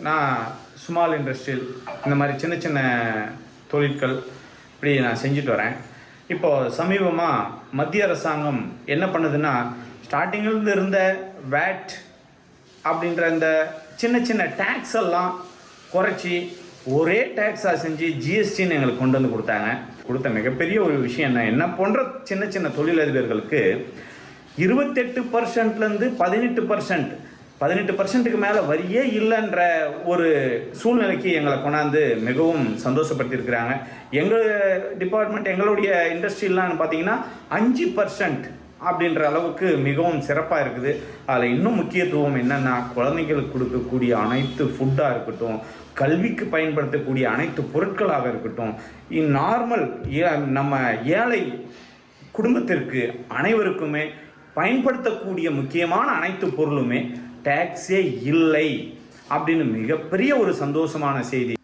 நான் small industrial இந்த மாதிரி சின்ன சின்ன தொழில்கள் இப்படி நான் செஞ்சுட்டு வரேன். இப்போது சமீபமாக மத்திய அரசாங்கம் என்ன பண்ணுதுன்னா ஸ்டார்டிங்கிலிருந்து இருந்த வேட் அப்படின்ற இந்த சின்ன சின்ன டேக்ஸ் எல்லாம் குறைச்சி ஒரே டேக்ஸாக செஞ்சு ஜிஎஸ்டின்னு எங்களுக்கு கொண்டு வந்து கொடுத்தாங்க. கொடுத்த மிகப்பெரிய ஒரு விஷயம் என்ன என்ன போன்ற சின்ன சின்ன தொழிலதிபர்களுக்கு இருபத்தெட்டு பர்சன்ட்லேருந்து பதினெட்டு பர்சன்ட் பதினெட்டு பர்சன்ட்டுக்கு மேலே வரியே இல்லைன்ற ஒரு சூழ்நிலைக்கு எங்களை கொண்டாந்து மிகவும் சந்தோஷப்படுத்தியிருக்கிறாங்க. எங்கள் டிபார்ட்மெண்ட் எங்களுடைய இண்டஸ்ட்ரியெலாம் பார்த்தீங்கன்னா அஞ்சு பர்சன்ட் அப்படின்ற அளவுக்கு மிகவும் சிறப்பாக இருக்குது. அதில் இன்னும் முக்கியத்துவம் என்னென்னா குழந்தைங்களுக்கு கொடுக்கக்கூடிய அனைத்து ஃபுட்டாக இருக்கட்டும் கல்விக்கு பயன்படுத்தக்கூடிய அனைத்து பொருட்களாக இருக்கட்டும் நார்மல் நம்ம ஏழை குடும்பத்திற்கு அனைவருக்குமே பயன்படுத்தக்கூடிய முக்கியமான அனைத்து பொருளுமே டேக்ஸே இல்லை அப்படின்னு மிகப்பெரிய ஒரு சந்தோஷமான செய்தி.